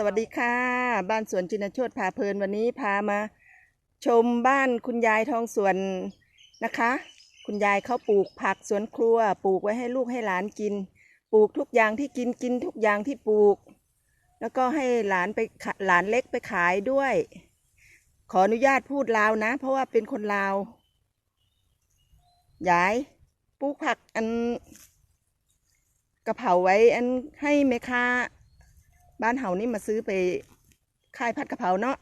สวัสดีค่ะ บ้านสวนจินโชตพาเพลินวันนี้พามาชมบ้านคุณยายทองสวนนะคะ คุณยายเขาปลูกผักสวนครัว ปลูกไว้ให้ลูกให้หลานกิน ปลูกทุกอย่างที่กินกินทุกอย่างที่ปลูก แล้วก็ให้หลานไปหลานเล็กไปขายด้วย ขออนุญาตพูดลาวนะ เพราะว่าเป็นคนลาวยายปลูกผักอันกระเพราไว้อันให้แม่ค้า บ้านเฮานี่มาซื้อไปขายผัดกะเพราเนาะ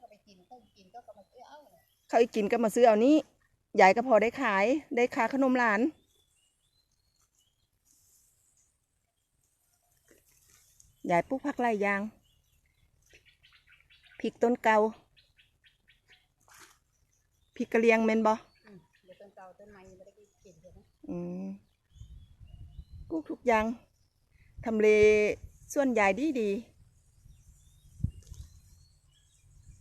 ก็ไปกินก็กินก็ก็มาซื้อเอาเนี่ยเขาอีกกินก็มาซื้อเอานี้ยายก็พอได้ขายได้ค่าขนมหลาน ยายปลูกผักไร่ยางพริกต้นเกาพริกกระเลียงเมนบออืมเดี๋ยวต้นเก่าต้นใหม่ไม่ได้กินใช่ไหมอืมปลูกทุกอย่างทำเล ส่วนใหญ่ดีดี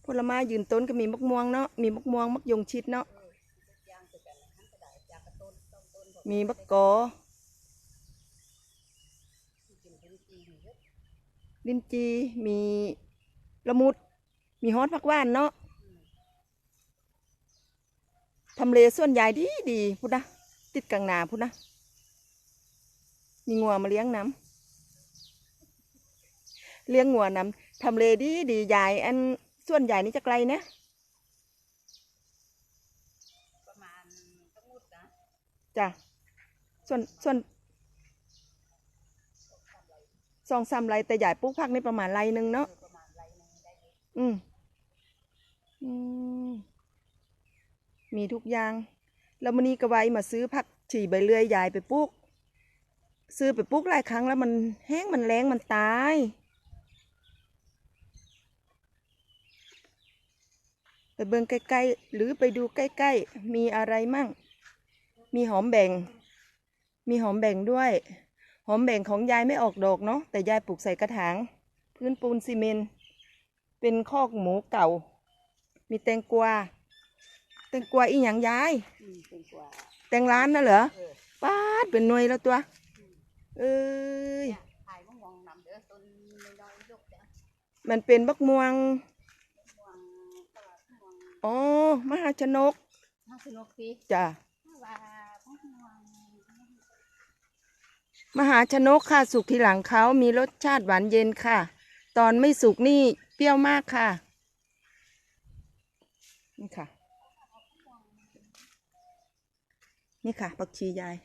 ผลไม้ยืนต้นก็มีมะม่วงเนาะมีมะม่วงมักยงชิดเนาะมีมะกอกินเป็นจริงเยอะลิ้นจีมีละมุด มีฮอตผักว่านเนาะทำเลส่วนใหญ่ดีดีพุดนะติดกลางนาพุดนะมีงัวมาเลี้ยงน้ำ เลี้ยงงัวน้ำทำเลดีดีใหญ่อันส่วนใหญ่นี่จะไกลนะประมาณทั้งหมดนะจ้ะส่วนส่วนสองสามไรแต่ใหญ่ปลูกผักนี่ประมาณไรหนึ่งเอเนาะอประมาณไรหนึงได้เลยอืมอืมมีทุกอย่าง แล้วมันนี้ก็ไว้มาซื้อผักฉี่ใบเลื่อยยายไปปลูก ซื้อไปปลูกหลายครั้งแล้วมันแห้งมันแรงมันตาย ไปเบิ่งใกล้ๆ หรือไปดูใกล้ๆ มีอะไรมั่ง มีหอมแบ่ง มีหอมแบ่งด้วย หอมแบ่งของยายไม่ออกดอกเนาะ แต่ยายปลูกใส่กระถาง พื้นปูนซีเมนต์ เป็นคอกหมูเก่า มีแตงกวา แตงกวาอีหยังยายอืมเป็นกว่าแตงร้านน่ะเหรอเออป้าดเป็นหน่วยแล้วตัว เอ้ยเนี่ยถ่ายมะม่วงนำเด้อต้นน้อยๆยกเด้อมันเป็นบักม่วง มะม่วงตลาดมะม่วง อ๋อมหาชนกน่าสนุกดีจ้ะว่ามะม่วงมหาชนกค่ะ สุกทีหลังเขามีรสชาติหวานเย็นค่ะ ตอนไม่สุกนี่เปรี้ยวมากค่ะ นี่ค่ะ นี่ค่ะผักชียาย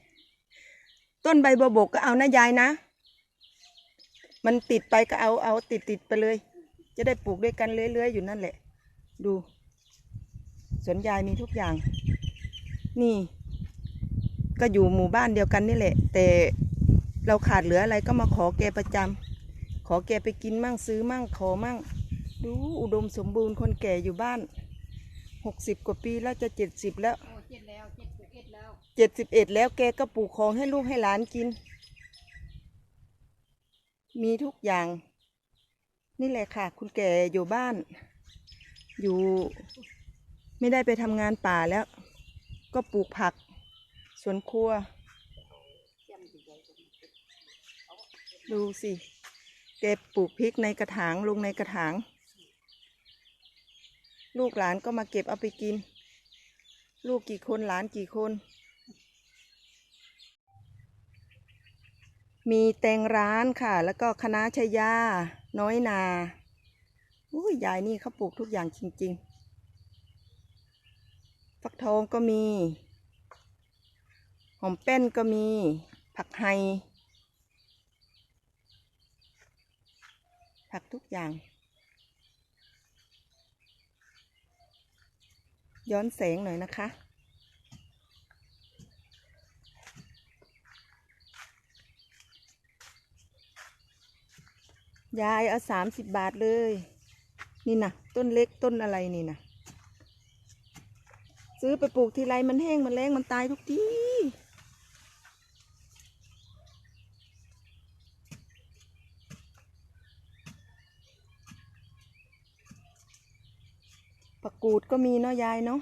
ต้นใบบัวบกก็เอานะยายนะ มันติดไปก็เอาเอาติดติดไปเลย จะได้ปลูกด้วยกันเรื่อยๆอยู่นั่นแหละ ดู สวนยายมีทุกอย่าง นี่ ก็อยู่หมู่บ้านเดียวกันนี่แหละ แต่เราขาดเหลืออะไรก็มาขอแกประจำขอแกไปกินมั่งซื้อมั่งขอมั่ง ดูอุดมสมบูรณ์คนแก่อยู่บ้านหกสิบกว่าปีแล้วจะเจ็ดสิบแล้วเจ็ดแล้วเจ็ดสิบเอ็ดแล้วเจ็ดสิบเอ็ดแล้วแกก็ปลูกของให้ลูกให้หลานกิน มีทุกอย่าง นี่แหละค่ะ คุณแก่อยู่บ้าน อยู่ ไม่ได้ไปทำงานป่าแล้ว ก็ปลูกผักสวนครัว ดูสิแกปลูกพริกในกระถางลงในกระถาง ลูกหลานก็มาเก็บเอาไปกิน ลูกกี่คนหลานกี่คน มีแตงร้านค่ะ แล้วก็คณะชยา น้อยนาอุ้ยยายนี่เขาปลูกทุกอย่างจริง ๆ ฟักทองก็มี หอมแป้นก็มี ผักไฮผักทุกอย่าง ย้อนแสงหน่อยนะคะยายเอาสามสิบบาทเลย นี่นะต้นเล็กต้นอะไรนี่นะ ซื้อไปปลูกทีไรมันแห้งมันแรงมันตายทุกทีผักกูดก็มีเนาะยายเนาะ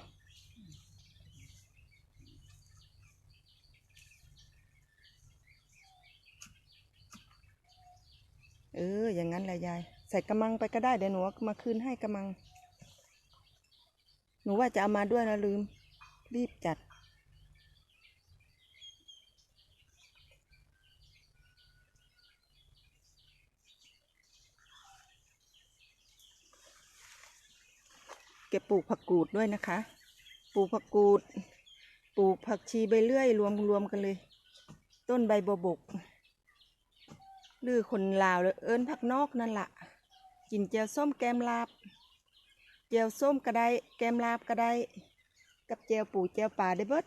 เออ อย่างนั้นแหละยายาย ใส่กระมังไปก็ได้เดี๋ยวหนูมาคืนให้กระมัง หนูว่าจะเอามาด้วยนะลืม รีบจัด เก็บปลูกผักกูดด้วยนะคะ ปลูกผักกูด ปลูกผักชีใบเลื่อยรวมรวมกันเลย ต้นใบบัวบกหรือคนลาวเลยเอิ้นผักนอกนั่นละ่ะ กินเจียวส้มแกมลาบ จียวส้มก็ได้ แกมลาบก็ได้ กับเจียวปูเจียวป่าได้เบิด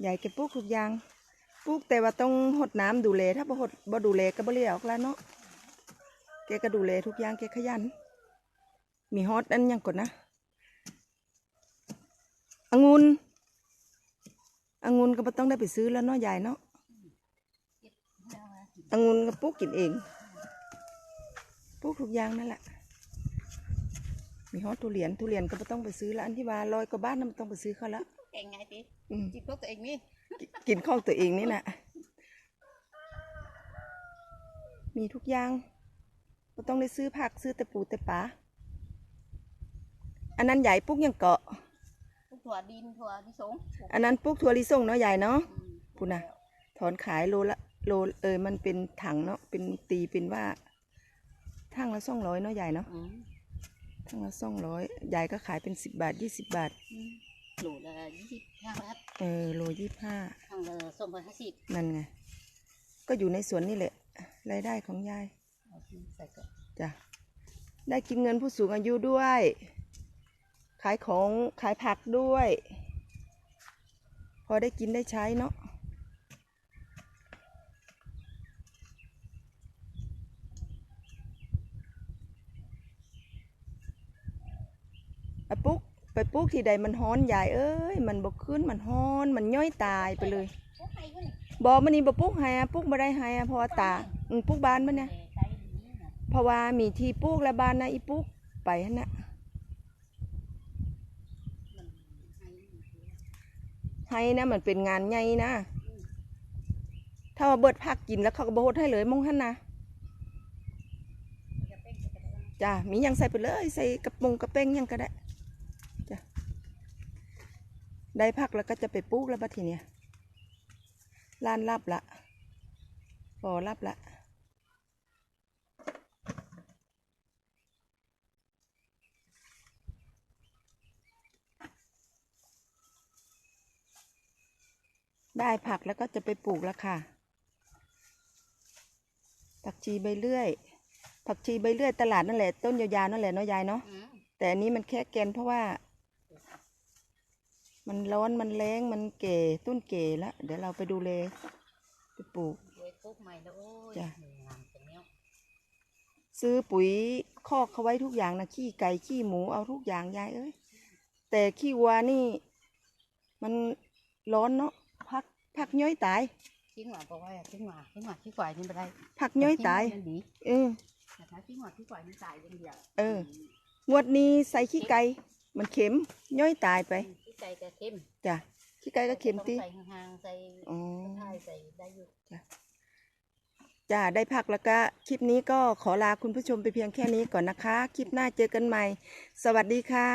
ใหญ่แกปลูกทุกอย่างปลูกแต่ว่าต้องหดน้ำดูแลถ้าบ่หดบ่ดูแลก็บ่เลี้ยออกแล้วเนาะแกก็ดูแลทุกอย่างแกขยัน มีฮอตอันยังก่อนนะองุ่นองุ่นก็บ่ต้องได้ไปซื้อแล้วเนาะยายเนาะองุ่นก็ปลูกกินเองปลูกทุกอย่างนั่นแหละ มีฮอตทุเรียนทุเรียนก็บ่ต้องไปซื้อแล้วอันที่ว่าลอยกว่าบ้านนั่นมันต้องไปซื้อเขาละเก่งไงพี่อืมจิบพวกตัวเองนี่กิกินข้าวตัวเองนี่นะมีทุกอย่างบ่ต้องได้ซื้อผักซื้อแต่ปูแต่ปลาอันนั้นใหญ่ปลูกยังเกาะพวกถั่วดินถั่วลิสงอันนั้นปลูกถั่วลิสงเนาะยายเนาะอืมพูดนะถอนขายโลละโลเออมันเป็นถังเนาะเป็นตีเป็นว่าทั้งละสองร้อยเนาะยายเนาะอืม ทั้งละสองร้อยยายก็ขายเป็นสิบบาทยี่สิบบาทอืมโหลละยี่สิบห้าบาทเออโลยี่ห้าทางละสองร้อยห้าสิบนั่นไง ก็อยู่ในสวนนี่แหละรายได้ของยายเอาที่ใส่ก็จ้ะได้กินเงินผู้สูงอายุด้วย ขายของขายผักด้วย พอได้กินได้ใช้เนาะอะปุ๊กไปปุ๊ กที่ใดมันฮ้อนใหญ่เอ้ยมันบกขึ้นมันฮ้อนมันย่อยตายไปเลยพวกใครก็นี่บอมันนี่บปุ๊กให้อะปุ๊กมาได้ให้อะเพราะว่าตาปุ๊กบานมันเนี่ยใส่ดีนะเพราะว่ามีที่ปลูกและบ้านนะอีปลูกไปหั่นะมันให้มันเสียให้นะมันเป็นงานใหญ่นะถ้าว่าเบิดผักกินแล้วเขาก็บโฮดให้เลยมงหันนะนะเป็นจะเป็นอะไรจ้ะมียังใส่ไปเลย ใส่กระปงกระเป้งยังก็ได้ ได้ผักแล้วก็จะไปปลูกแล้วบัดทีเนี้ยล้านรับละพอรับละได้ผักแล้วก็จะไปปลูกแล้วค่ะ ผักชีใบเลื่อย ผักชีใบเลื่อยตลาดนั่นแหละ ต้นยาวๆนั่นแหละเนาะยายเนาะอืมแต่อันนี้มันแค่แกนเพราะว่า มันร้อนมันแรงมันเก่ต้นเก่แล้วเดี๋ยวเราไปดูเลยไปปลูกเว้ยปุ๊บใหม่แล้วโอ้ยจ้ะงามจังเนี้ยซื้อปุ๋ยคอกเขาไว้ทุกอย่างนะขี้ไก่ขี้หมูเอาทุกอย่างยายเอ้ยแต่ขี้วัวนี่ มันร้อนเนาะพักพักย่อยตายทิ้งหวานบอกว่าทิ้งหวานทิ้งหวานที่ฝ่ายนี่ไม่ได้พักย่อยตายมันดีเออแต่ถ้าทิ้งหวานที่ฝ่ายนี่ตายอย่างเดียวเอองวดนี้ใส่ขี้ไก่มันเข็มย่อยตายไป ที่ใจก็เข้มจ้ะขี้ไก่ก็เข็มต้องตีใส่ห่างๆใส่อ๋อใช่ใส่ได้อยู่ จ้าได้พักแล้วก็คลิปนี้ก็ขอลาคุณผู้ชมไปเพียงแค่นี้ก่อนนะคะ คลิปหน้าเจอกันใหม่ สวัสดีค่ะ